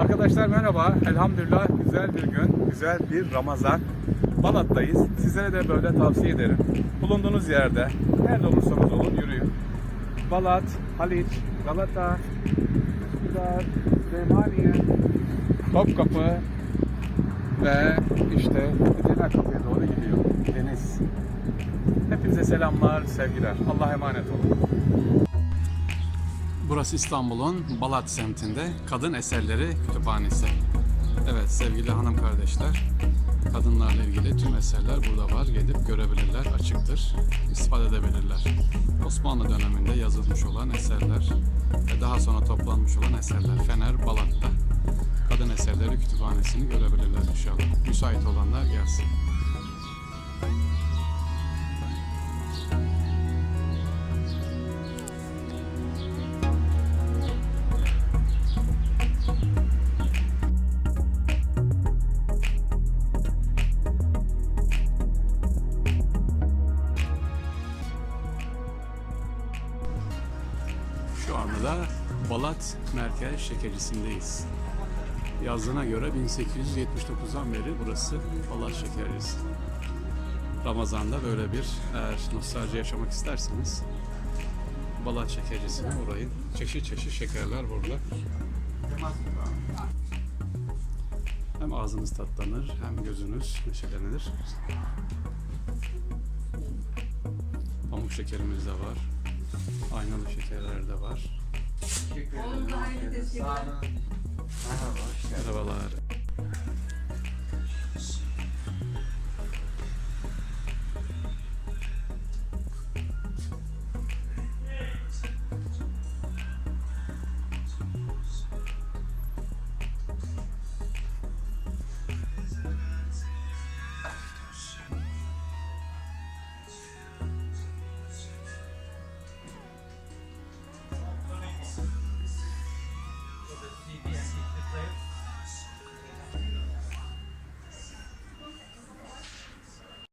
Arkadaşlar merhaba. Elhamdülillah güzel bir gün, güzel bir Ramazan. Balat'tayız. Sizlere de böyle tavsiye ederim. Bulunduğunuz yerde, nerede olursanız olun yürüyün. Balat, Haliç, Galata, Üsküdar, Süleymaniye, Topkapı ve işte Kapı'ya doğru gidiyor. Deniz. Hepinize selamlar, sevgiler. Allah'a emanet olun. Burası İstanbul'un Balat semtinde Kadın Eserleri Kütüphanesi. Evet sevgili hanım kardeşler, kadınlarla ilgili tüm eserler burada var. Gelip görebilirler, açıktır, istifade edebilirler. Osmanlı döneminde yazılmış olan eserler ve daha sonra toplanmış olan eserler. Fener, Balat'ta Kadın Eserleri Kütüphanesi'ni görebilirler inşallah. Müsait olanlar gelsin. Şu anda da Balat Merkez Şekercisi'ndeyiz. Yazdığına göre 1879'dan beri burası Balat Şekercisi. Ramazan'da böyle bir eğer nostalji yaşamak isterseniz Balat Şekercisi'ne uğrayın. Çeşit çeşit şekerler burada. Hem ağzınız tatlanır hem gözünüz neşelenir. Pamuk şekerimiz de var. Aynalı şekerler de var. Merhabalar.